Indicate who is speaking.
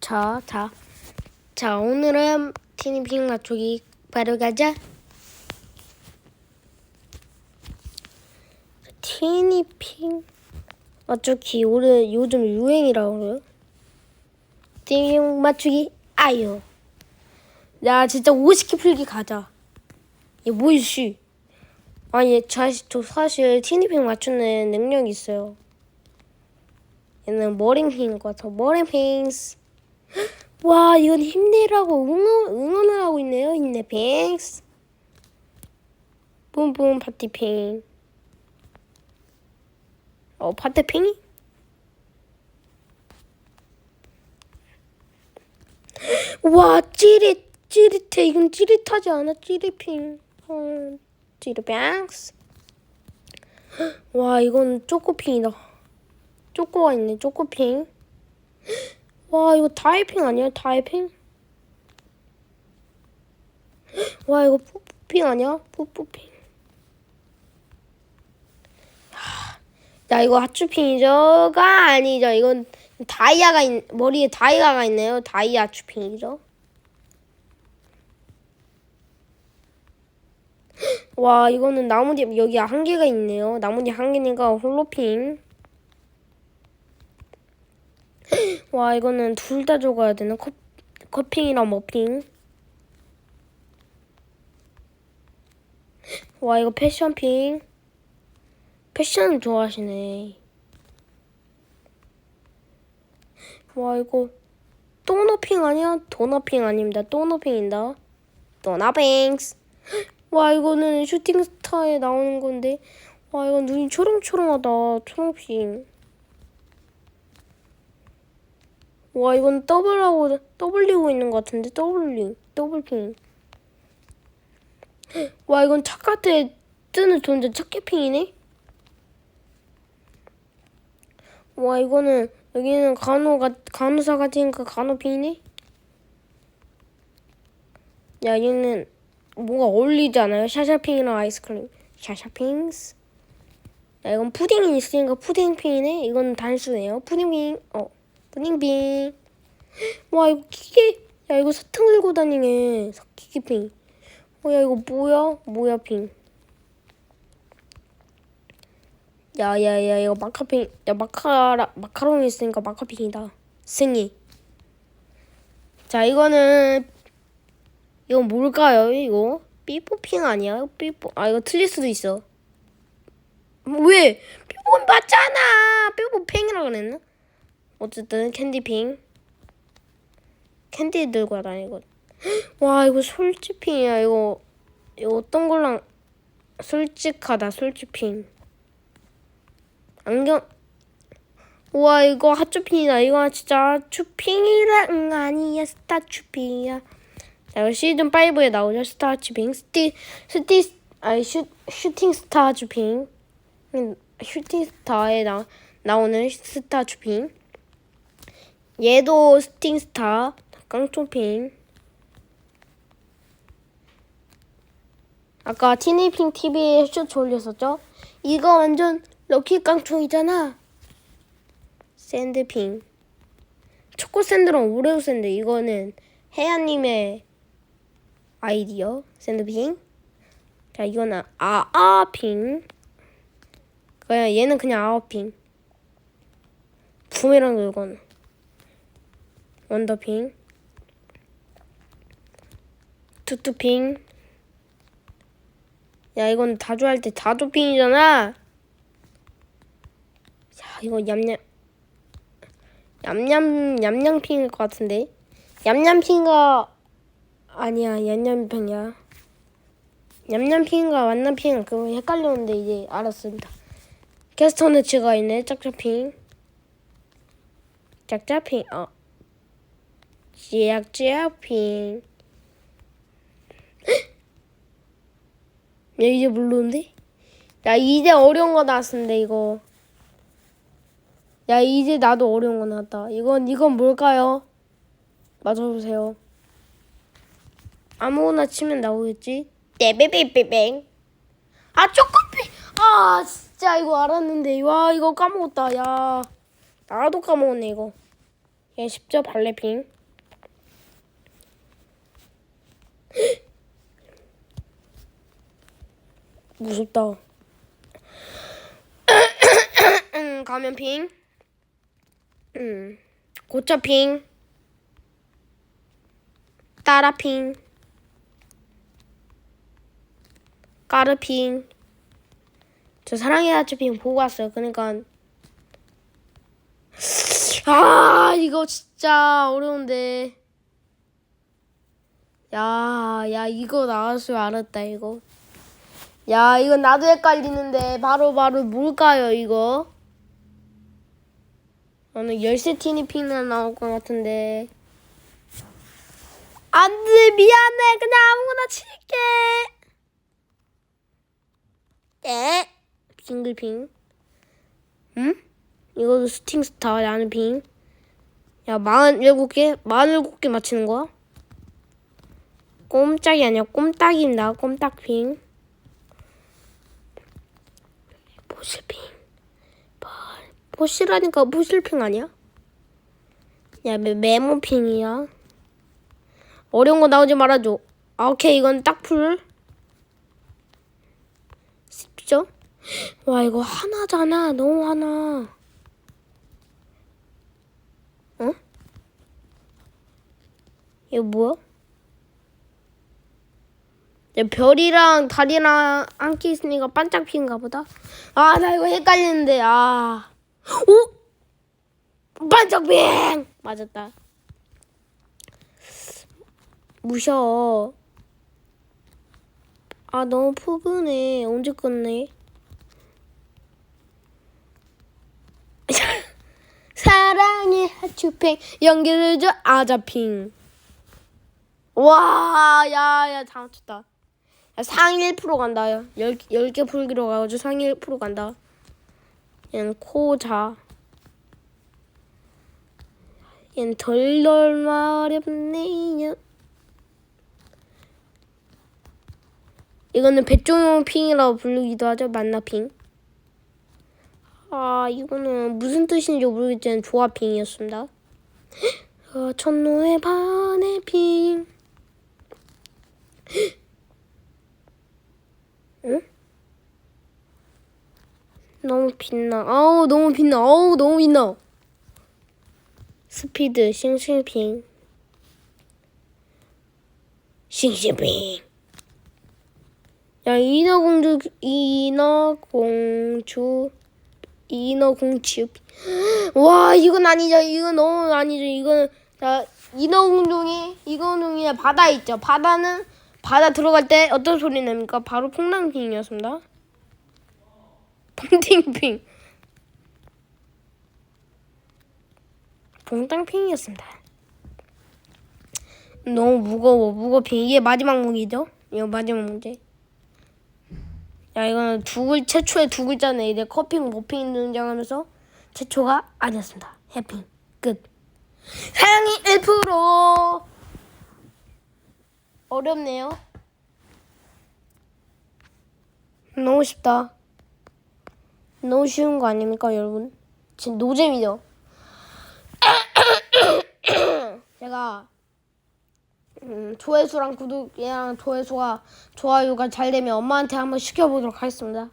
Speaker 1: 자, 자, 자, 오늘은 티니핑 맞추기 바로 가자. 티니핑 맞추기 오늘 요즘 유행이라고 그래요. 티니핑 맞추기 아유. 야, 진짜 50개 풀기 가자. 얘 뭐이씨? 아니, 저, 저 사실 티니핑 맞추는 능력이 있어요. 얘는 머랭핑인 것 같아. 머랭핑스. 와, 이건 힘내라고 응원, 응원을 하고 있네요. 힘내, 핑스. 뿜뿜 파티핑. 어, 파티핑이? 와, 찌릿, 찌릿해. 이건 찌릿하지 않아, 찌릿핑. 어, 찌릿뱅스. 와, 이건 초코핑이다. 초코가 있네, 초코핑. 와, 이거 다이핑 아니야? 다이핑? 와, 이거 푸푸핑 아니야? 푸푸핑. 야, 이거 하츄핑이죠가 아니죠. 이건 다이아가 있, 머리에 다이아가 있네요. 다이아 하츄핑이죠. 와, 이거는 나뭇잎 여기 한 개가 있네요. 나뭇잎 한 개니까 홀로핑. 와 이거는 둘다 적어야 되나? 컵, 커핑이랑 머핑? 와 이거 패션핑? 패션을 좋아하시네. 와 이거 또너핑 아니야? 도너핑 아닙니다. 또너핑입니다. 도너핑스. 와 이거는 슈팅스타에 나오는 건데. 와 이건 눈이 초롱초롱하다. 초롱핑 와 이건 더블하고 더블리고 있는 것 같은데? 더블링 더블핑. 와 이건 착같에 뜨는 존재 착해핑이네? 와 이거는 여기는 간호가 간호사 같으니까 간호핑이네? 야 얘는 뭔가 어울리지 않아요? 샤샤핑이랑 아이스크림. 샤샤핑스? 야 이건 푸딩이 있으니까 푸딩핑이네? 이건 단수네요. 푸딩핑 어 푸딩핑 와 이거 기계 야 이거 사탕 들고 다니네. 기계핑 어야 이거 뭐야? 뭐야 핑 야야 야 이거 마카핑 야 마카라 마카롱이 있으니까 마카핑이다. 승희. 자 이거는 이건 뭘까요 이거? 삐뽀핑 아니야? 삐뽀 아 이거 틀릴 수도 있어. 왜? 삐뽀 맞잖아! 삐뽀핑이라 그랬나 어쨌든 캔디핑 캔디 들고 다니고 와 이거 솔직핑이야 이거. 이거 어떤 걸랑 솔직하다 솔직핑 안경. 우와 이거 핫추핑이다. 이거 진짜 추핑이랑 아니야 스타추핑이야. 자 이거 시즌 5에 나오죠 스타추핑 스티 스티 아니 슈 슈팅 스타추핑 슈팅 스타에 나 나오는 스타추핑 얘도 스팅스타. 깡총핑 아까 티니핑 TV에 쇼츠 올렸었죠? 이거 완전 럭키 깡총이잖아. 샌드핑. 초코 샌드랑 오레오 샌드. 이거는 혜야님의 아이디어. 샌드핑. 자 이거는 아아핑. 그냥 얘는 그냥 아아핑. 부메랑 들고는 원더핑 투투핑. 야 이건 다조 할 때 다조핑이잖아. 야 이거 얌얌 얌얌 얌얌핑일 것 같은데? 얌얌핑가 아니야 얌얌핑이야. 얌얌핑과 완남핑 그거 헷갈렸는데 이제 알았습니다. 캐스터네츠가 있네 짝짝핑. 짝짝핑 어 짝짝핑. 야 이제 모르는데? 야 이제 어려운 거 나왔는데 이거. 야 이제 나도 어려운 거 나왔다. 이건 이건 뭘까요? 맞춰보세요. 아무거나 치면 나오겠지? 떼베베베뱅. 아 초코피! 아 진짜 이거 알았는데. 와 이거 까먹었다. 야 나도 까먹었네 이거. 얘 쉽죠 발레핑. 무섭다. 음, 가면 핑. 음, 고차 핑. 따라 핑. 까르 핑. 저 사랑의 하츠핑 보고 왔어요. 그러니까 아 이거 진짜 어려운데. 야, 야 이거 나왔을 줄 알았다 이거. 야 이건 나도 헷갈리는데 바로 바로 뭘까요 이거? 저는 열쇠 티니핑이 나올 것 같은데. 안 돼 미안해 그냥 아무거나 칠게. 에? 싱글핑. 응? 이것도 스팅스타 라는 핑. 야, 47개? 47개 맞히는 거야? 꼼짝이 아니야. 꼼딱입니다. 꼼딱핑. 뭐, 보실하니까 보실핑 아니야? 야, 메, 메모핑이야. 어려운 거 나오지 말아줘. 아, 오케이. 이건 딱 풀. 쉽죠? 와, 이거 하나잖아. 너무 하나. 어? 이거 뭐야? 야, 별이랑 달이랑 함께 있으니까 반짝 피인가 보다. 아, 나 이거 헷갈리는데, 아. 오! 반짝 빙! 맞았다. 무셔. 아, 너무 푸근해. 언제 끝내? 사랑의 하츄팽 연기를 줘 아자핑 와, 야, 야, 다 맞췄다. 야, 상위 1% 간다. 야. 10, 10개 풀기로 가가지고 상위 1% 간다. 얘는 코자. 얘는 덜덜 마렵네요. 이거는 백종용 핑이라고 부르기도 하죠. 만나핑. 아, 이거는 무슨 뜻인지 모르겠지만 조합핑이었습니다. 어, 천노의 반의 핑. 너무 빛나. 아우, 너무 빛나. 아우, 너무 빛나. 스피드, 싱싱핑. 싱싱핑. 야, 인어공주, 인어공주. 인어공주. 와, 이건 아니죠. 이건 너무 아니죠. 이거는, 자, 인어공중이, 이거는 바다에 있죠. 바다는, 바다 들어갈 때 어떤 소리 납니까? 바로 퐁당핑이었습니다. 퐁팅핑. 퐁당핑이었습니다. 너무 무거워, 무거핑. 이게 마지막 무기죠? 이거 마지막 문제. 야, 이거는 두 글, 최초의 두 글자네. 이제 커핑, 모핑 등장하면서 최초가 아니었습니다. 해핑. 끝. 사랑이 1%. 어렵네요. 너무 쉽다. 너무 쉬운 거 아닙니까, 여러분? 진짜 노잼이죠? 제가 음, 조회수랑 구독이랑 조회수가 좋아요가 잘 되면 엄마한테 한번 시켜보도록 하겠습니다.